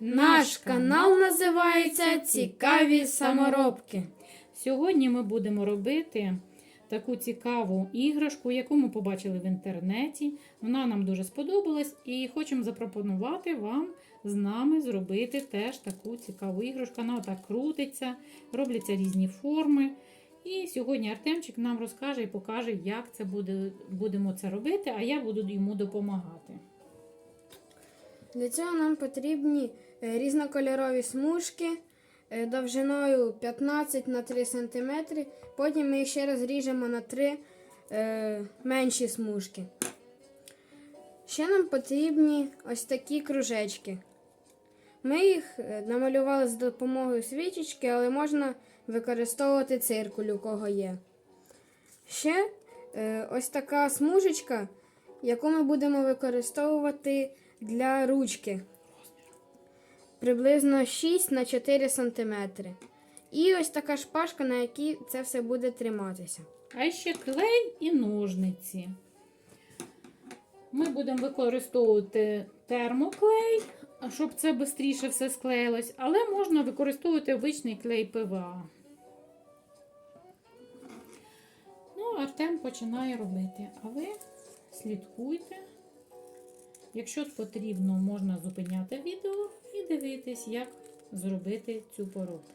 Наш канал називається Цікаві саморобки. Сьогодні ми будемо робити таку цікаву іграшку, яку ми побачили в інтернеті. Вона нам дуже сподобалась і хочемо запропонувати вам з нами зробити теж таку цікаву іграшку. Вона так крутиться, робляться різні форми. І сьогодні Артемчик нам розкаже і покаже, як це буде, будемо це робити, а я буду йому допомагати. Для цього нам потрібні е, різнокольорові смужки е, довжиною 15 на 3 см. Потім ми їх ще раз ріжемо на 3 е, менші смужки. Ще нам потрібні ось такі кружечки. Ми їх намалювали з допомогою свічечки, але можна використовувати циркуль, у кого є. Ще ось така смужечка, яку ми будемо використовувати для ручки. Приблизно 6 на 4 см. І ось така шпажка, на якій це все буде триматися. А ще клей і ножниці. Ми будемо використовувати термоклей, щоб це швидше все склеїлось, але можна використовувати обичний клей ПВА. Ну, Артем починає робити, а ви слідкуйте. Якщо потрібно, можна зупиняти відео і дивитись, як зробити цю поробку.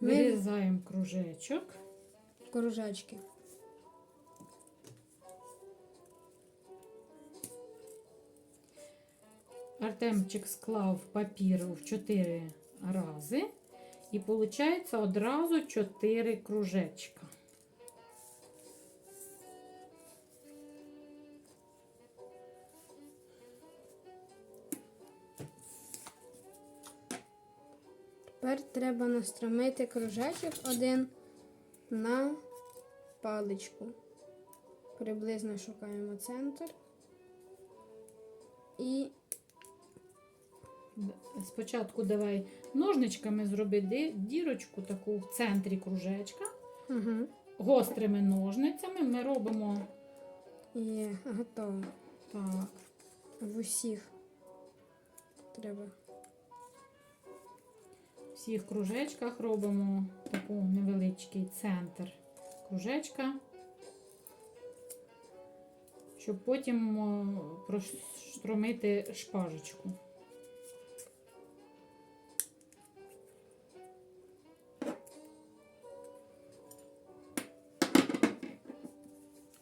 Вирізаємо кружечок. Кружечки. Артемчик склав папір в 4 рази. І виходить одразу 4 кружечка. Треба настромити кружечок один на паличку. Приблизно шукаємо центр. І Спочатку давай ножничками зроби дірочку таку в центрі кружечка. угу. Гострими ножницями ми робимо є готово. так. В усіх треба. Всіх кружечках робимо таку невеличкий центр кружечка, щоб потім о, проштромити шпажечку.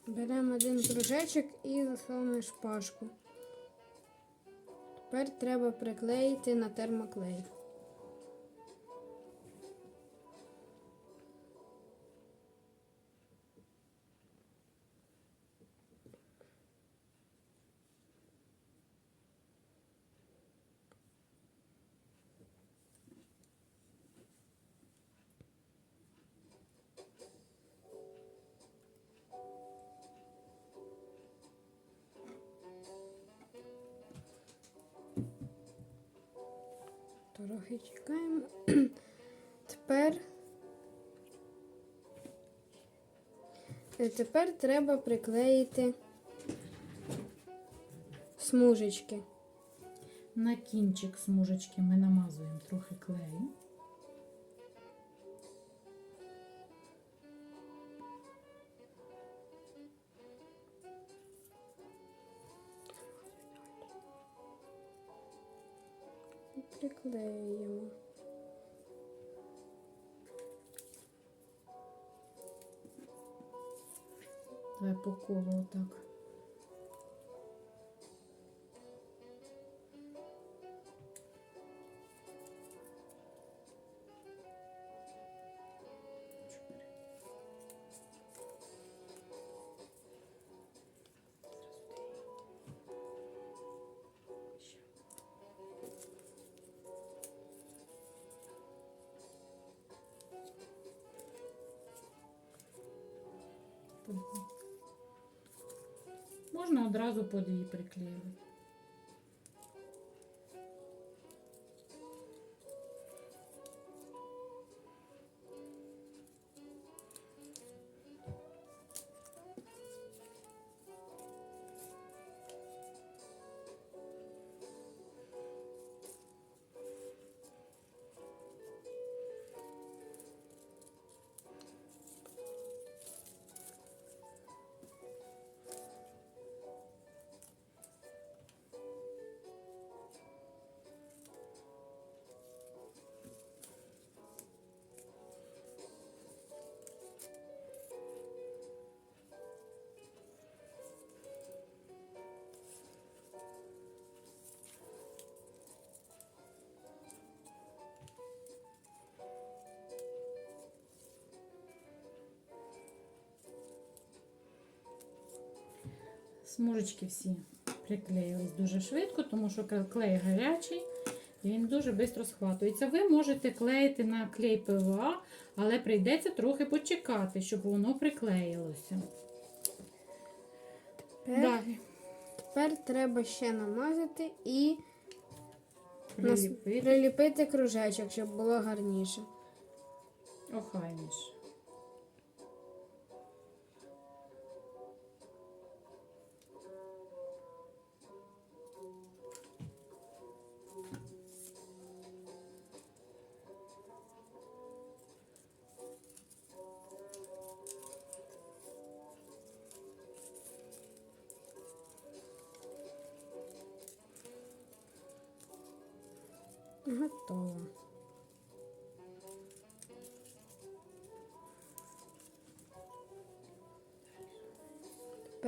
Беремо один кружечок і засовуємо шпажку. Тепер треба приклеїти на термоклей. трохи чекаємо. Тепер е, Тепер треба приклеїти смужечки. На кінчик смужечки ми намазуємо трохи клею. І. Давай по колу отак. Можна одразу по дві приклеювати. Смужечки всі приклеїлись дуже швидко, тому що клей гарячий і він дуже швидко схватується. Ви можете клеїти на клей ПВА, але прийдеться трохи почекати, щоб воно приклеїлося. Тепер, Далі. тепер треба ще намазати і Приліпити приліпити кружечок, щоб було гарніше. охайніше.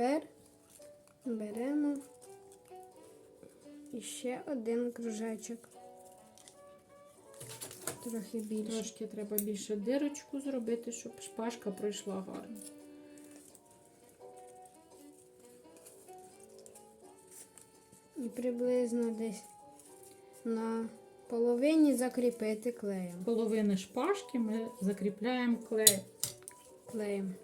Тепер беремо іще один кружечок. Трохи більше. Трошки треба більше дирочку зробити, щоб шпажка пройшла гарно. І приблизно десь на половині закріпити клеєм. Половини шпажки ми закріпляємо клей. клеєм.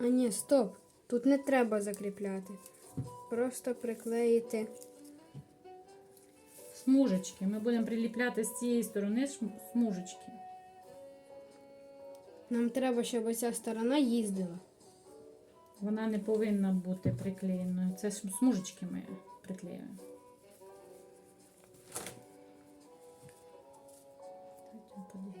А ні, стоп. Тут не треба закріпляти. Просто приклеїти. Смужечки. Ми будемо приліпляти з цієї сторони смужечки. Нам треба, щоб оця сторона їздила. Вона не повинна бути приклеєною. Це ж смужечки ми приклеюємо. Давайте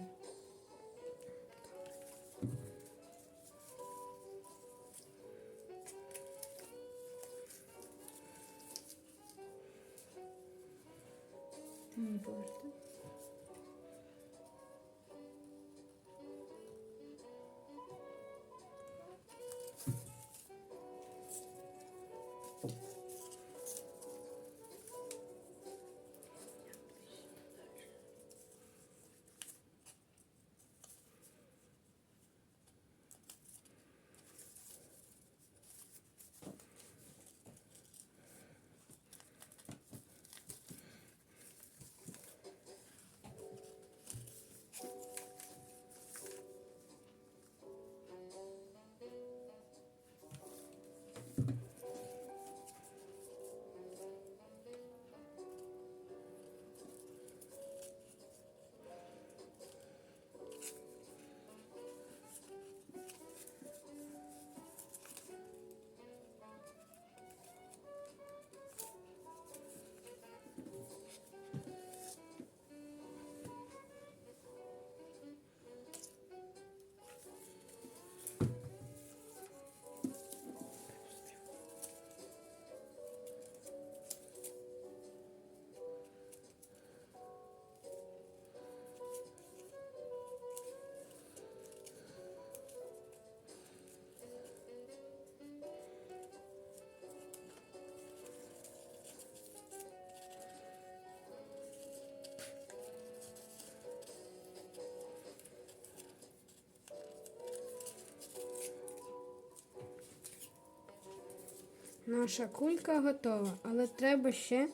Наша кулька готова, але треба ще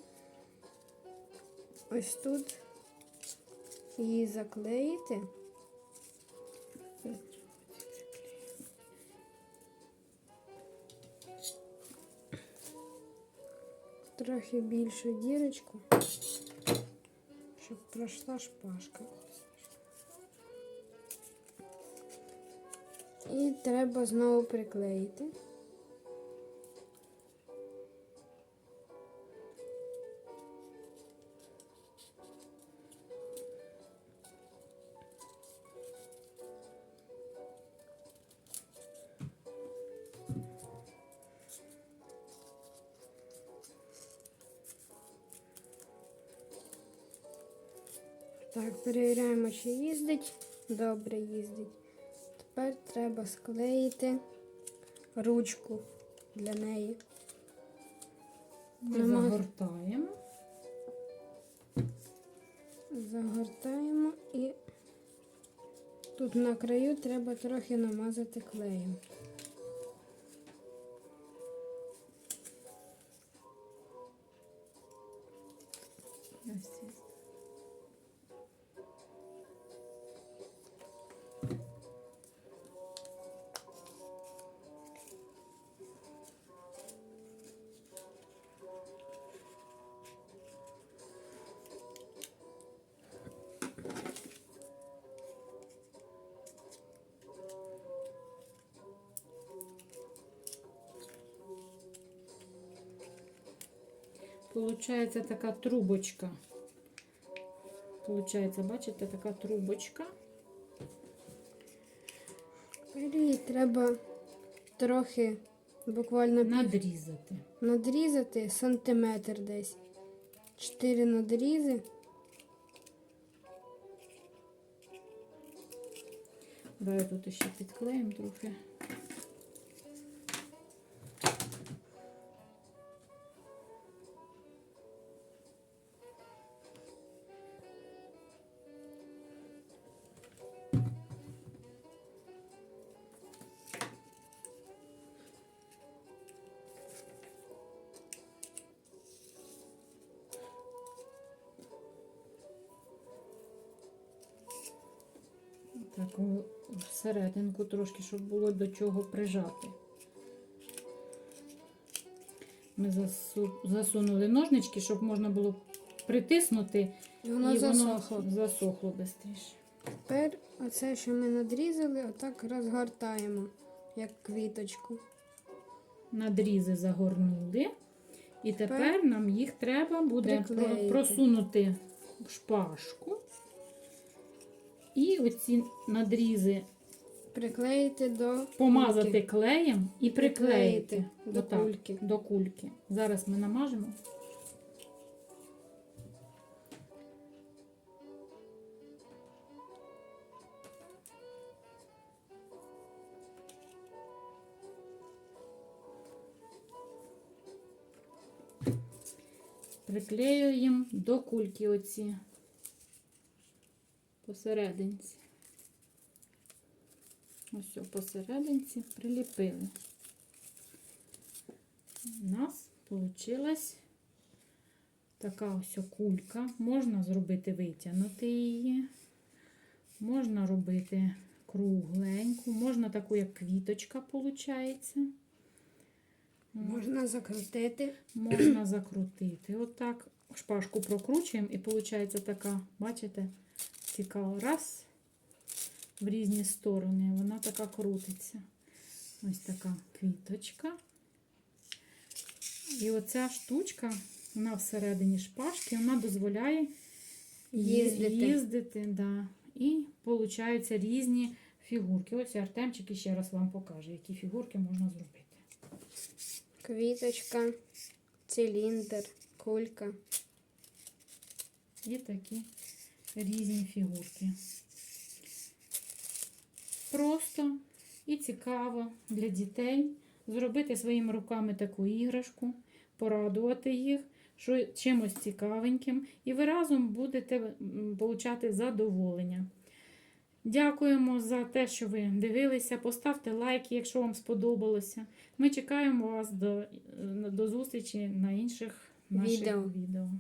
ось тут її заклеїти. Трохи більшу дірочку, щоб пройшла шпажка. І треба знову приклеїти. Так, перевіряємо, чи їздить. Добре їздить. Тепер треба склеїти ручку для неї. Нема- загортаємо. Загортаємо і тут на краю треба трохи намазати клеєм. Получається така трубочка. Получається, бачите, така трубочка. Її треба трохи буквально Надрізати. надрізати сантиметр десь. Чотири надрізи. Давай тут ще підклеїмо трохи. Так, у- всерединку трошки, щоб було до чого прижати. Ми засу- засунули ножнички, щоб можна було притиснути І воно і засохло. воно засохло швидше. Тепер оце, що ми надрізали, отак розгортаємо, як квіточку. Надрізи загорнули. І тепер нам їх треба буде Приклеїти. просунути в шпажку. І оці надрізи Приклеїти до помазати кульки. клеєм і приклеїти Приклеїти до Отак, кульки. до кульки. Зараз ми намажемо. Приклеюємо до кульки оці посерединці. Ось посерединці приліпили. У нас вийшла така ось кулька. Можна зробити витягнути її, можна робити кругленьку, можна таку, як квіточка, виходить. Можна закрутити. Можна закрутити. Отак шпажку прокручуємо і виходить така, бачите, цікаво. Раз в різні сторони. Вона така крутиться. Ось така квіточка. І оця штучка, вона всередині шпажки, вона дозволяє Їздити. їздити да. І получаються різні фігурки. Ось Артемчик ще раз вам покаже, які фігурки можна зробити. Квіточка, циліндр, кулька. І такі різні фігурки. Просто і цікаво для дітей зробити своїми руками таку іграшку, порадувати їх що, чимось цікавеньким, і ви разом будете получати задоволення. Дякуємо за те, що ви дивилися. Поставте лайк, якщо вам сподобалося. Ми чекаємо вас до, до зустрічі на інших наших Відео. відео.